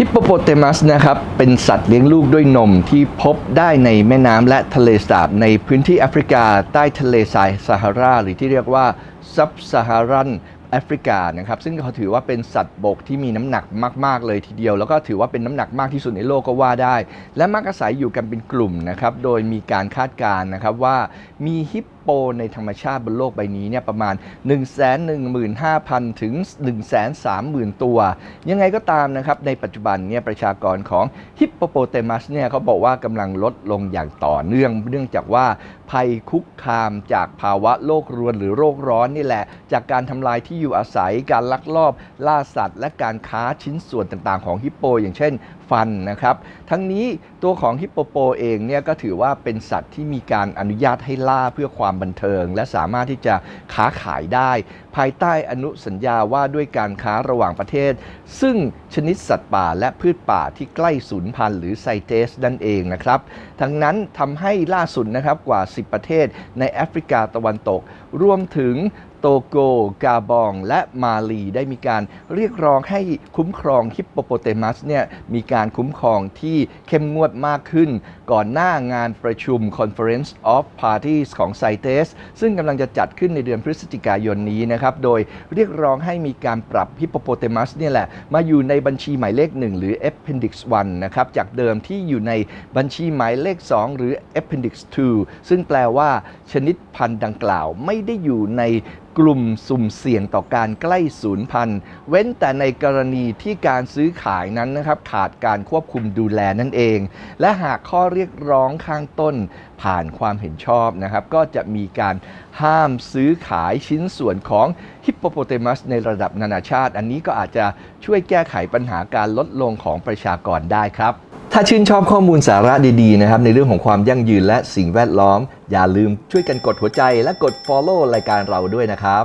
ฮิปโปโปเตมัสนะครับเป็นสัตว์เลี้ยงลูกด้วยนมที่พบได้ในแม่น้ำและทะเลสาบในพื้นที่แอฟริกาใต้ทะเลทรายซาฮาราหรือที่เรียกว่าซับซาฮารันแอฟริกานะครับซึ่งเขาถือว่าเป็นสัตว์บกที่มีน้ำหนักมากๆเลยทีเดียว แล้วก็ถือว่าเป็นน้ำหนักมากที่สุดในโลกก็ว่าได้ และมักอาศัยอยู่กันเป็นกลุ่มนะครับโดยมีการคาดการณ์นะครับว่ามีฮิป โปในธรรมชาติบนโลกใบนี้เนี่ยประมาณ 115,000 ถึง 130,000 ตัว ยังไงก็ตามนะครับ ในปัจจุบันเนี่ยประชากรของฮิปโปโปเตมัสเนี่ยเขาบอกว่ากำลังลดลงอย่างต่อเนื่อง เนื่องจากว่าภัยคุกคามจากภาวะโลกรวนหรือโรคร้อนนี่แหละ จากการทำลายที่อยู่อาศัยการลักลอบล่าสัตว์ และการค้าชิ้นส่วนต่างๆ ของฮิปโป อย่างเช่นฟันนะครับ ทั้งนี้ตัวของฮิปโปโปเองเนี่ยก็ถือว่าเป็นสัตว์ที่มีการอนุญาตให้ล่าเพื่อความบันเทิง และสามารถที่จะค้าขายได้ ภายใต้อนุสัญญาว่าด้วยการค้าระหว่างประเทศ ซึ่งชนิดสัตว์ป่าและพืชป่าที่ใกล้สูญพันธุ์หรือไซเตสนั่นเองนะครับ ทั้งนั้นทำให้ล่าสุดนะครับกว่า 10 ประเทศในแอฟริกาตะวันตก รวมถึง ตโก กาบอง และมาลีได้มีการเรียกร้องให้คุ้มครองฮิปโปโปเตมัสเนี่ยมีการคุ้มครองที่เข้มงวดมากขึ้น ก่อนหน้างานประชุม Conference of Parties ของ CITES ซึ่งกำลังจะจัดขึ้นในเดือนพฤศจิกายนนี้นะครับ โดยเรียกร้องให้มีการปรับฮิปโปโปเตมัสเนี่ยแหละมาอยู่ในบัญชีหมายเลข 1 หรือ Appendix 1 นะครับ จากเดิมที่อยู่ในบัญชีหมายเลข 2 หรือ Appendix 2 ซึ่งแปลว่าชนิดพันธุ์ดังกล่าวไม่ได้อยู่ในกลุ่มสุ่มเสี่ยงต่อการใกล้สูญพันธุ์เว้นแต่ในกรณีที่การซื้อขายนั้นนะครับขาดการควบคุมดูแลนั่นเอง และหากข้อเรียกร้องข้างต้นผ่านความเห็นชอบนะครับ ก็จะมีการห้ามซื้อขายชิ้นส่วนของฮิปโปโปเตมัสในระดับนานาชาติ อันนี้ก็อาจจะช่วยแก้ไขปัญหาการลดลงของประชากรได้ครับ ถ้าชื่นชอบข้อมูลสาระดีๆนะครับในเรื่องของความยั่งยืนและสิ่งแวดล้อม อย่าลืมช่วยกันกดหัวใจและกด follow รายการเราด้วยนะครับ